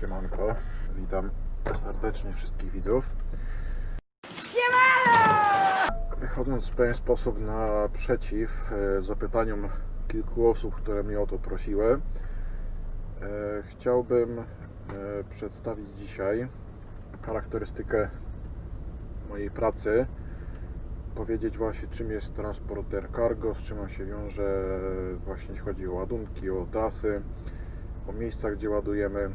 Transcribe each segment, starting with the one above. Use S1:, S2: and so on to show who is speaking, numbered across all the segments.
S1: Siemanko, witam serdecznie wszystkich widzów. Wychodząc w pewien sposób naprzeciw e, zapytaniom kilku osób, które mnie o to prosiły, e, chciałbym e, przedstawić dzisiaj charakterystykę mojej pracy, powiedzieć właśnie czym jest transporter cargo, z czym on się wiąże, właśnie jeśli chodzi o ładunki, o trasy, o miejsca, gdzie ładujemy,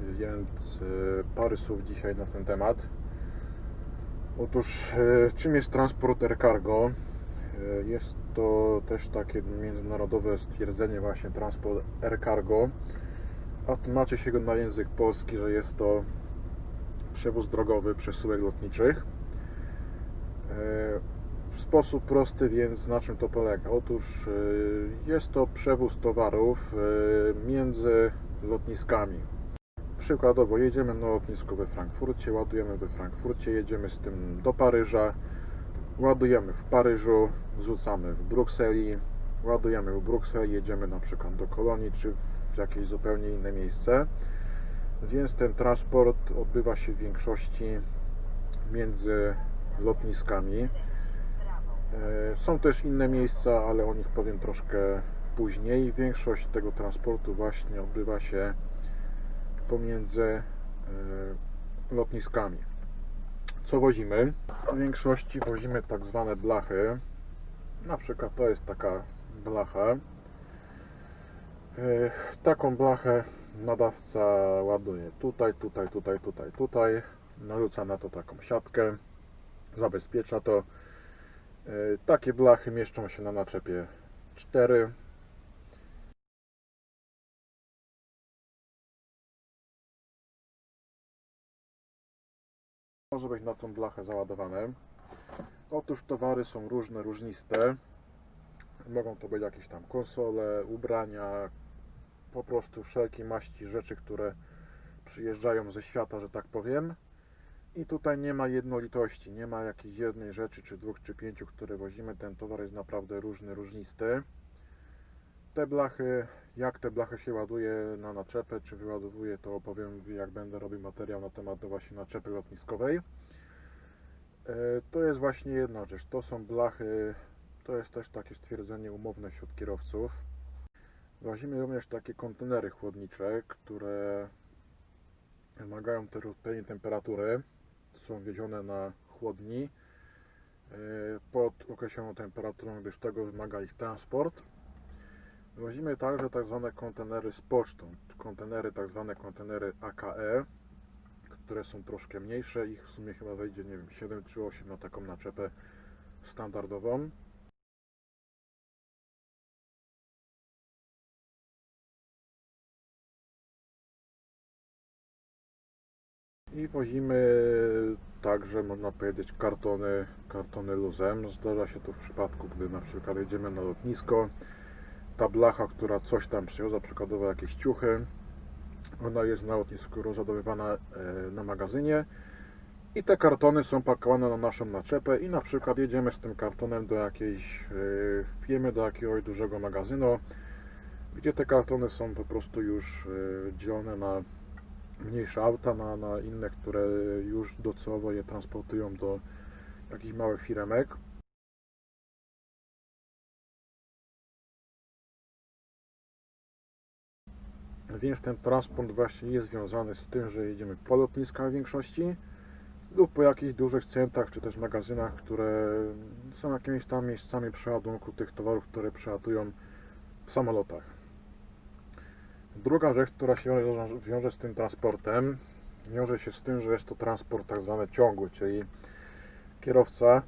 S1: więc e, parę słów dzisiaj na ten temat. Otóż, e, czym jest transporter cargo? E, Jest to też takie międzynarodowe stwierdzenie właśnie transport air cargo, a tłumaczy się go na język polski, że jest to przewóz drogowy przesyłek lotniczych. W sposób prosty, więc na czym to polega? Otóż jest to przewóz towarów między lotniskami. Przykładowo jedziemy na lotnisko we Frankfurcie, ładujemy we Frankfurcie, jedziemy z tym do Paryża, ładujemy w Paryżu, wrzucamy w Brukseli, ładujemy w Brukseli, jedziemy na przykład do Kolonii czy w jakieś zupełnie inne miejsce. Więc ten transport odbywa się w większości między lotniskami. E, Są też inne miejsca, ale o nich powiem troszkę później. Większość tego transportu właśnie odbywa się pomiędzy e, lotniskami. Co wozimy? W większości wozimy tak zwane blachy. Na przykład to jest taka blacha. E, Taką blachę nadawca ładuje tutaj, tutaj, tutaj, tutaj, tutaj. Narzuca na to taką siatkę. Zabezpiecza to. E, Takie blachy mieszczą się na naczepie 4. Może być na tą blachę załadowane. Otóż towary są różne, różniste. Mogą to być jakieś tam konsole, ubrania, po prostu wszelkie maści rzeczy, które przyjeżdżają ze świata, że tak powiem. I tutaj nie ma jednolitości, nie ma jakiejś jednej rzeczy, czy dwóch, czy pięciu, które wozimy. Ten towar jest naprawdę różny, różnisty. Te blachy, jak te blachy się ładuje na naczepę, czy wyładowuje, to opowiem, jak będę robił materiał na temat właśnie naczepy lotniskowej. E, To jest właśnie jedna rzecz. To są blachy, to jest też takie stwierdzenie umowne wśród kierowców. Wozimy również takie kontenery chłodnicze, które wymagają te odpowiedniej temperatury. Są wiezione na chłodni e, pod określoną temperaturą, gdyż tego wymaga ich transport. Wozimy także tak zwane kontenery z pocztą. Kontenery, tak zwane kontenery AKE, które są troszkę mniejsze. Ich w sumie chyba wejdzie, nie wiem, 7 czy 8 na taką naczepę standardową. I wozimy także, można powiedzieć, kartony, kartony luzem. Zdarza się to w przypadku, gdy na przykład jedziemy na lotnisko, ta blacha, która coś tam przywiozła, przykładowo jakieś ciuchy, ona jest na lotnisku rozładowywana e, na magazynie i te kartony są pakowane na naszą naczepę i na przykład jedziemy z tym kartonem do jakiejś e, firmy, do jakiegoś dużego magazynu, gdzie te kartony są po prostu już e, dzielone na mniejsze auta, na, na inne, które już docelowo je transportują do jakichś małych firemek. Więc ten transport właśnie jest związany z tym, że jedziemy po lotniskach w większości lub po jakichś dużych centrach czy też magazynach, które są jakimiś tam miejscami przeładunku tych towarów, które przelatują w samolotach. Druga rzecz, która się wiąże- z tym transportem, wiąże się z tym, że jest to transport tak zwany ciągły, czyli kierowca,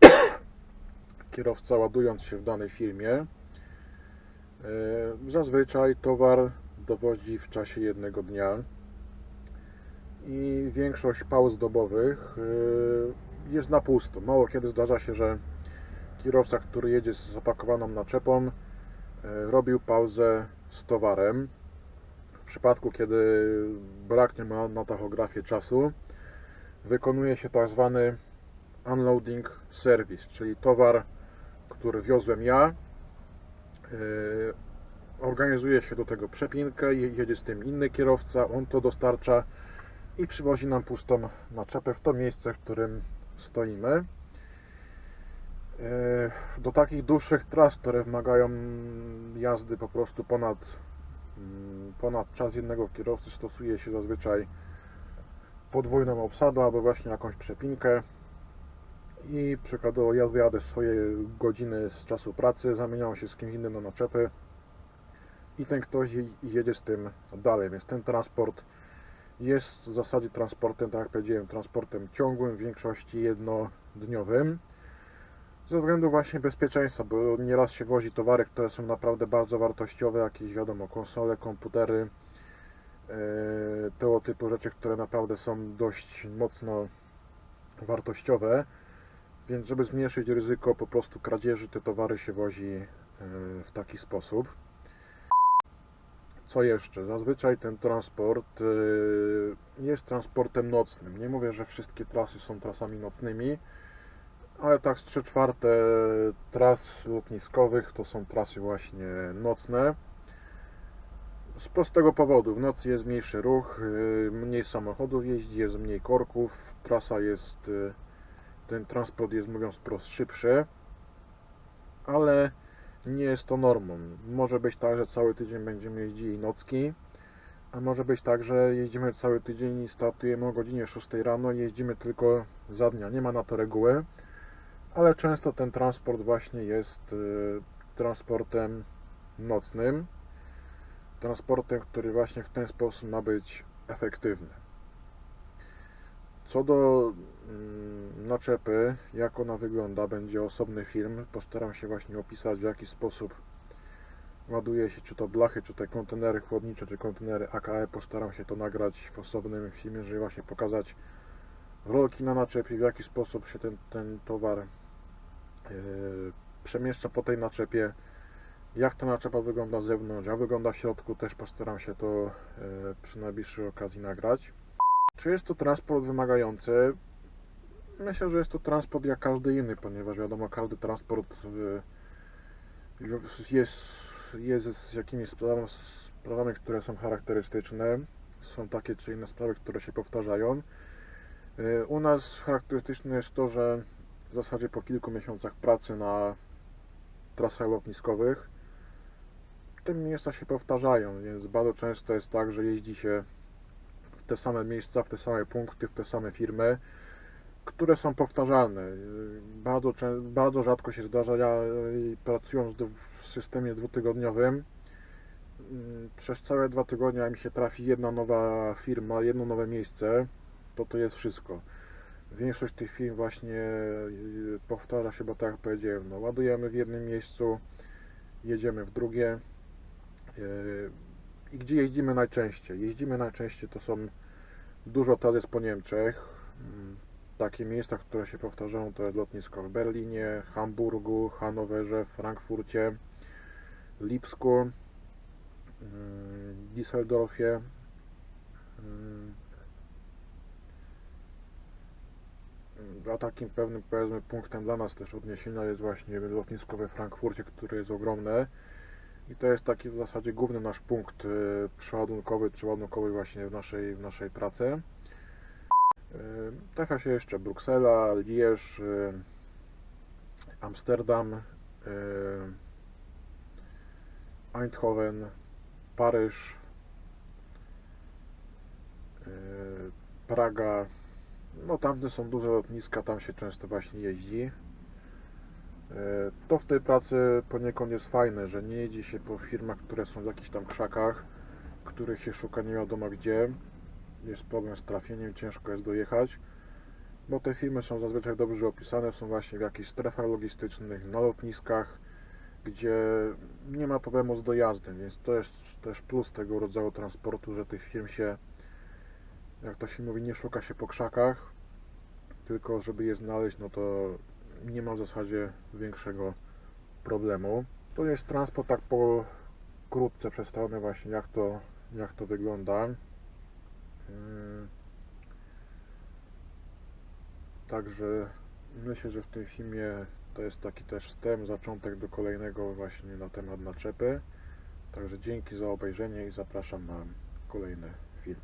S1: kierowca ładując się w danej firmie, e, zazwyczaj towar dowozi w czasie jednego dnia i większość pauz dobowych e, jest na pusto. Mało kiedy zdarza się, że kierowca, który jedzie z zapakowaną naczepą, e, robił pauzę z towarem. W przypadku, kiedy braknie ma na tachografie czasu, wykonuje się tak zwany unloading service, czyli towar, który wiozłem ja, yy, organizuje się do tego przepinkę, je- jedzie z tym inny kierowca, on to dostarcza i przywozi nam pustą naczepę w to miejsce, w którym stoimy. E, Do takich dłuższych tras, które wymagają jazdy po prostu ponad, mm, ponad czas jednego kierowcy, stosuje się zazwyczaj podwójną obsadę albo właśnie jakąś przepinkę i przykładowo ja wyjadę swoje godziny z czasu pracy, zamieniam się z kimś innym na naczepy i ten ktoś je- jedzie z tym dalej, więc ten transport jest w zasadzie transportem, tak jak powiedziałem, transportem ciągłym, w większości jednodniowym ze względu właśnie bezpieczeństwa, bo nieraz się wozi towary, które są naprawdę bardzo wartościowe, jakieś wiadomo, konsole, komputery, e, tego typu rzeczy, które naprawdę są dość mocno wartościowe, więc żeby zmniejszyć ryzyko po prostu kradzieży, te towary się wozi e, w taki sposób. Co jeszcze? Zazwyczaj ten transport e, jest transportem nocnym. Nie mówię, że wszystkie trasy są trasami nocnymi, ale tak z 3 czwarte tras lotniskowych to są trasy właśnie nocne. Z prostego powodu, w nocy jest mniejszy ruch, yy, mniej samochodów jeździ, jest mniej korków, trasa jest, yy, ten transport jest mówiąc wprost szybszy, ale nie jest to normą. Może być tak, że cały tydzień będziemy jeździli nocki, a może być tak, że jeździmy cały tydzień i startujemy o godzinie 6 rano i jeździmy tylko za dnia. Nie ma na to reguły ale często ten transport właśnie jest y, transportem nocnym, transportem, który właśnie w ten sposób ma być efektywny. Co do mm, naczepy, jak ona wygląda, będzie osobny film. Postaram się właśnie opisać w jaki sposób ładuje się czy to blachy, czy te kontenery chłodnicze, czy kontenery AKE. Postaram się to nagrać w osobnym filmie, żeby właśnie pokazać rolki na naczepie, w jaki sposób się ten, ten towar Yy, przemieszcza po tej naczepie. Jak ta naczepa wygląda z zewnątrz, jak wygląda w środku, też postaram się to yy, przy najbliższej okazji nagrać. Czy jest to transport wymagający? Myślę, że jest to transport jak każdy inny, ponieważ wiadomo, każdy transport yy, jest, jest z jakimiś sprawami, sprawami, które są charakterystyczne. Są takie czy inne sprawy, które się powtarzają. Yy, U nas charakterystyczne jest to, że w zasadzie po kilku miesiącach pracy na trasach lotniskowych te miejsca się powtarzają, więc bardzo często jest tak, że jeździ się te same miejsca, w te same punkty, w te same firmy, które są powtarzalne. Bardzo, bardzo rzadko się zdarza, ja y, pracując w systemie dwutygodniowym, y, przez całe dwa tygodnie mi się trafi jedna nowa firma, jedno nowe miejsce, to to jest wszystko. Większość tych firm właśnie y, powtarza się, bo tak jak powiedziałem, no, ładujemy w jednym miejscu, jedziemy w drugie. I gdzie jeździmy najczęściej? Jeździmy najczęściej to są dużo trasy po Niemczech. Mm, Takie miejsca, które się powtarzają to jest lotnisko w Berlinie, Hamburgu, Hanowerze, Frankfurcie, Lipsku, mm, Düsseldorfie. mm, A takim pewnym powiedzmy punktem dla nas też odniesienia jest właśnie lotnisko we Frankfurcie, które jest ogromne i to jest taki w zasadzie główny nasz punkt y, przeładunkowy czy ładunkowy właśnie w naszej, w naszej pracy. Y, Trafia się jeszcze Bruksela, Liège, y, Amsterdam, Eindhoven, Paryż, Praga, no tamte są duże lotniska, tam się często właśnie jeździ. E, To w tej pracy poniekąd jest fajne, że nie jeździ się po firmach, które są w jakichś tam krzakach, których się szuka nie wiadomo gdzie. Jest problem z trafieniem, ciężko jest dojechać, bo te firmy są zazwyczaj dobrze opisane, są właśnie w jakichś strefach logistycznych, na lotniskach, gdzie nie ma problemu z dojazdem, więc to jest też plus tego rodzaju transportu, że tych firm się jak to się mówi, nie szuka się po krzakach, tylko żeby je znaleźć, no to nie ma w zasadzie większego problemu. To jest transport tak pokrótce przedstawiony właśnie jak to, jak to wygląda. Yy, Także myślę, że w tym filmie to jest taki też wstęp, zaczątek do kolejnego właśnie na temat naczepy. Także dzięki za obejrzenie i zapraszam na kolejny film.